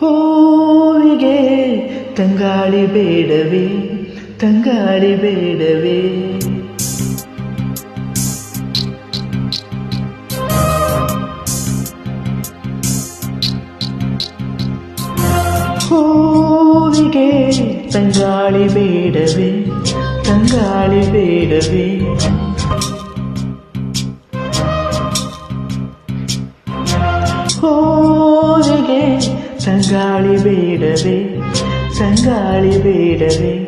ಹೂವಿಗೆ ತಂಗಾಳಿ ಬೇಡವೇ ತಂಗಾಳಿ ಬೇಡವೇ. ಹೂವಿಗೆ ತಂಗಾಳಿ ಬೇಡವೇ ತಂಗಾಳಿ ಬೇಡವೇ. ತಂಗಾಳಿ ಬೇಡವೇ ಸಂಗಾಳಿ ಬೇಡವೇ.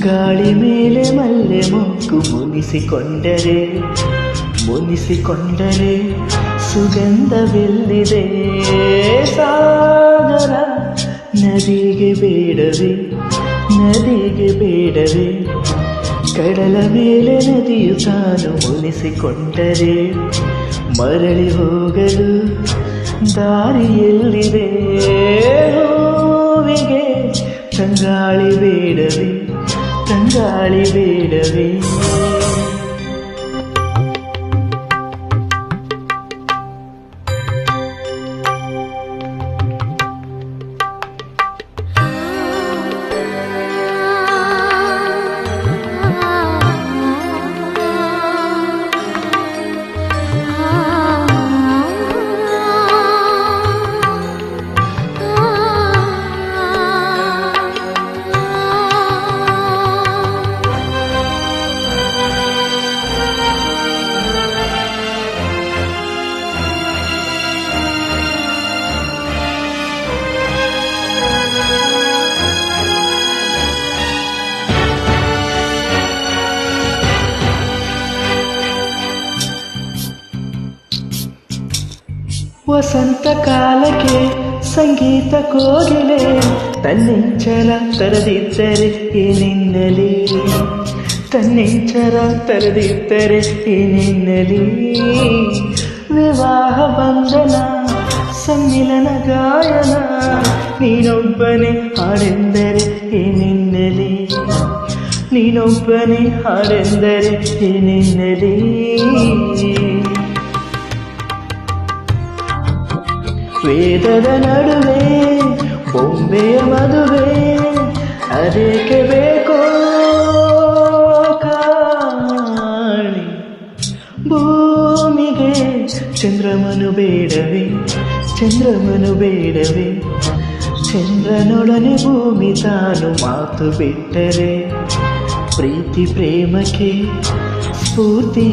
ಗಾಳಿ ಮೇಲೆ ಮಲ್ಲೆ ಮೊಗ್ಗು ಮುನಿಸಿಕೊಂಡರೆ ಮುನಿಸಿಕೊಂಡರೆ ಸುಗಂಧವೆಲ್ಲಿದೆ. ಸಾಗರ ನದಿಗೆ ಬೇಡವೇ ನದಿಗೆ ಬೇಡವೇ. ಕಡಲ ಮೇಲೆ ನದಿಯು ತಾನು ಮುನಿಸಿಕೊಂಡರೆ, ಮರಳಿ ಹೋಗಲು ದಾರಿಯಲ್ಲಿದೆ ಹೂವಿಗೆ ತಂಗಾಳಿ ಬೇಡವೇ ತಂಗಾಳಿ ಬೇಡವೇ ವಸಂತ ಕಾಲಕ್ಕೆ ಸಂಗೀತ ಕೋಗಿಲೆ ತನ್ನೆಂಚರ ತರದಿದ್ದರೆ ಏನೆನ್ನಲಿ ತನ್ನೆಂಚರ ತರದಿದ್ದರೆ ಏನೆನ್ನಲಿ ವಿವಾಹ ಬಂಧನ ಸಮ್ಮಿಲನ ಗಾಯನ ನೀನೊಬ್ಬನೇ ಹಾಡೆಂದರೆ ಏನೆನ್ನಲಿ ನೀನೊಬ್ಬನೇ ಹಾಡೆಂದರೆ ಏನೆನ್ನಲಿ ವೇದದ ನಡುವೆ, ಬೊಂಬೆಯ ಮದುವೆ, ಅದಕ್ಕೆ ಬೇಕೋ ಕಾಣಿ. ಭೂಮಿಗೆ ಚಂದ್ರಮನು ಬೇಡವೆ ಚಂದ್ರಮನು ಬೇಡವೆ, ಚಂದ್ರನೊಡನೆ ಭೂಮಿ ತಾನು ಮಾತು ಬಿಟ್ಟರೆ, ಪ್ರೀತಿ ಪ್ರೇಮಕ್ಕೆ ಸ್ಫೂರ್ತಿ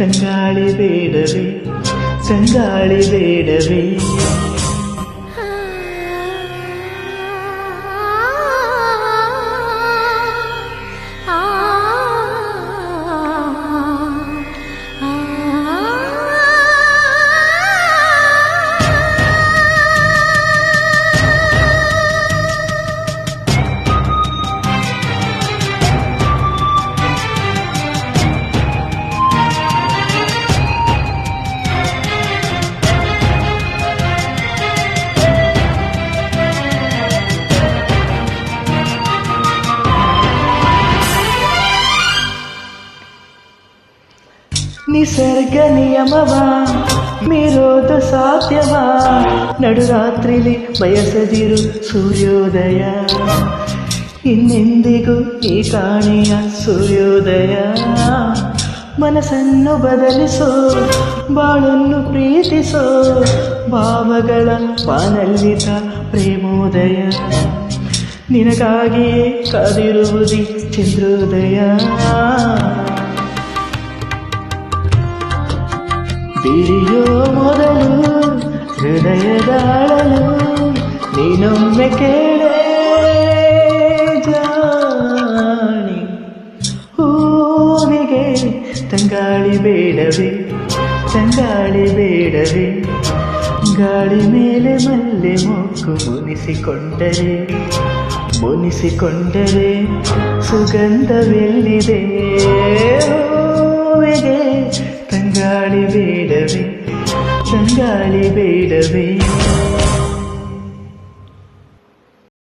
ಎಲ್ಲಿದೆ ಊರಿಗೆ ತಂಗಾಳಿ ಬೇಡವೇ ನಿಸರ್ಗ ನಿಯಮವ? ಮೀರೋದು ಸಾಧ್ಯವ? ನಡುರಾತ್ರಿಲಿ ಬಯಸದಿರು ಸೂರ್ಯೋದಯ. ಇನ್ನೆಂದಿಗೂ ಈ ಕಾಣೆಯ ಸೂರ್ಯೋದಯ. ಮನಸ್ಸನ್ನು ಬದಲಿಸೋ, ಬಾಳನ್ನು ಪ್ರೀತಿಸೋ, ಭಾವಗಳ ಪಾನಲ್ಲಿತ ಪ್ರೇಮೋದಯ. ನಿನಗಾಗಿಯೇ ಕಾದಿರುವುದಿ ಚಂದ್ರೋದಯ. ಬಿರಿಯೋ ಮೊದಲು ಹೃದಯದಾಳಲು ನೀನೊಮ್ಮೆ ಕೇಳೆ ಜಾಣಿ. ಹೂವಿಗೆ ತಂಗಾಳಿ ಬೇಡವೇ ತಂಗಾಳಿ ಬೇಡವೇ. ಗಾಳಿ ಮೇಲೆ ಮಲ್ಲೆ ಮೊಕ್ಕು ಮುನಿಸಿಕೊಂಡರೆ ಮುನಿಸಿಕೊಂಡರೆ ಸುಗಂಧವೆಲ್ಲಿದೆ? ಹೂವಿಗೆ ತಂಗಾಳಿ ತಂಗಾಳಿ ಬೇಡವೇ?